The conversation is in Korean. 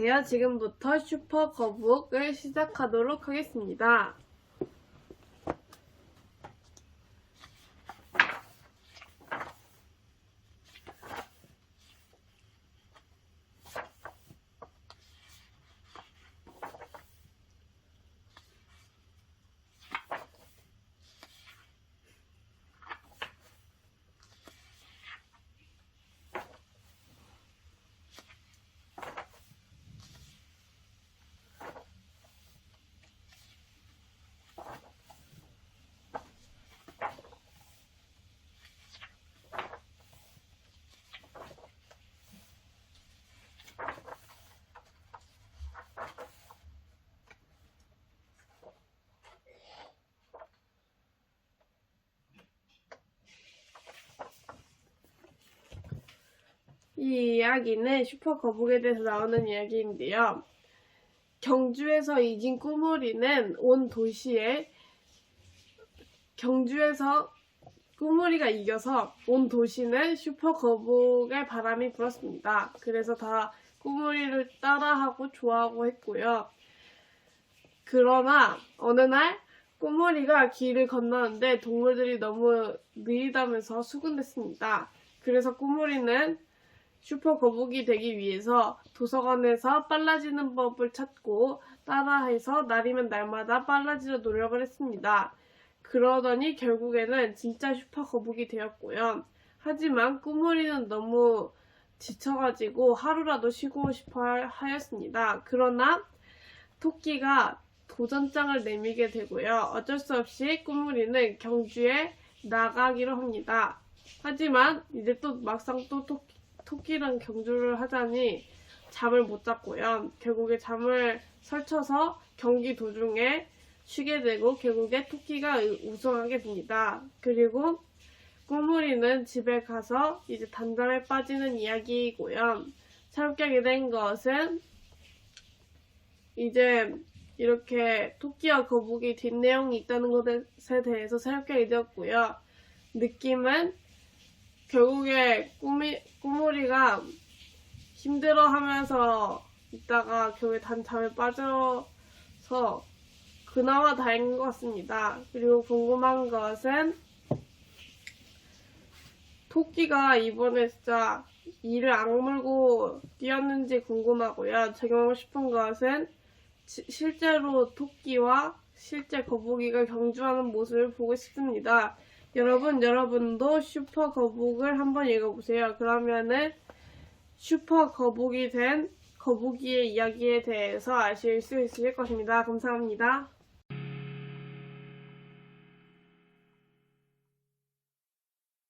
안녕하세요. 지금부터 슈퍼 거북을 시작하도록 하겠습니다. 이 이야기는 슈퍼 거북에 대해서 나오는 이야기인데요. 경주에서 이긴 꾸물이는 온 도시에 경주에서 꾸물이가 이겨서 온 도시는 슈퍼 거북의 바람이 불었습니다. 그래서 다 꾸물이를 따라하고 좋아하고 했고요. 그러나 어느 날 꾸물이가 길을 건너는데 동물들이 너무 느리다면서 수군댔습니다. 그래서 꾸물이는 슈퍼 거북이 되기 위해서 도서관에서 빨라지는 법을 찾고 따라해서 날이면 날마다 빨라지려 노력을 했습니다. 그러더니 결국에는 진짜 슈퍼 거북이 되었고요. 하지만 꾸물이는 너무 지쳐가지고 하루라도 쉬고 싶어 하였습니다. 그러나 토끼가 도전장을 내미게 되고요. 어쩔 수 없이 꾸물이는 경주에 나가기로 합니다. 하지만 이제 또 막상 또 토끼, 토끼랑 경주를 하자니 잠을 못 잤고요. 결국에 잠을 설쳐서 경기 도중에 쉬게 되고 결국에 토끼가 우승하게 됩니다. 그리고 꾸물이는 집에 가서 이제 단잠에 빠지는 이야기이고요. 새롭게 된 것은 이제 이렇게 토끼와 거북이 뒷내용이 있다는 것에 대해서 새롭게 되었고요. 느낌은 결국에 꾸미, 꾸물이가 힘들어 하면서 있다가 결국에 단잠에 빠져서 그나마 다행인 것 같습니다. 그리고 궁금한 것은 토끼가 이번에 진짜 이를 악물고 뛰었는지 궁금하고요. 적용하고 싶은 것은 지- 실제로 토끼와 실제 거북이가 경주하는 모습을 보고 싶습니다. 여러분, 여러분도 슈퍼 거북을 한번 읽어보세요. 그러면은 슈퍼 거북이 된 거북이의 이야기에 대해서 아실 수 있으실 것입니다. 감사합니다.